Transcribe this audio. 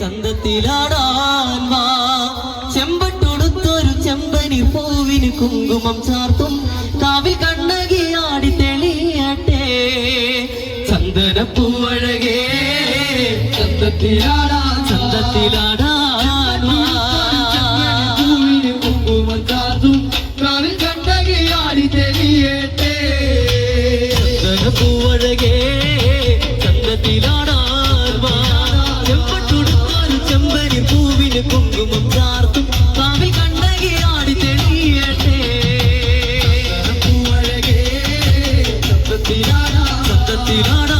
ചന്തത്തിലാടാൻ വാ. ചെമ്പനി പൂവിന് കുങ്കുമം ചാർത്തും. കാവിൽ കണ്ണകി ആടി തെളിയട്ടെ. ചന്ദനപ്പൂവഴകേ ചന്തത്തിലാടാ ചന്തത്തിലാടാൻ സത്യത്തിലാടാ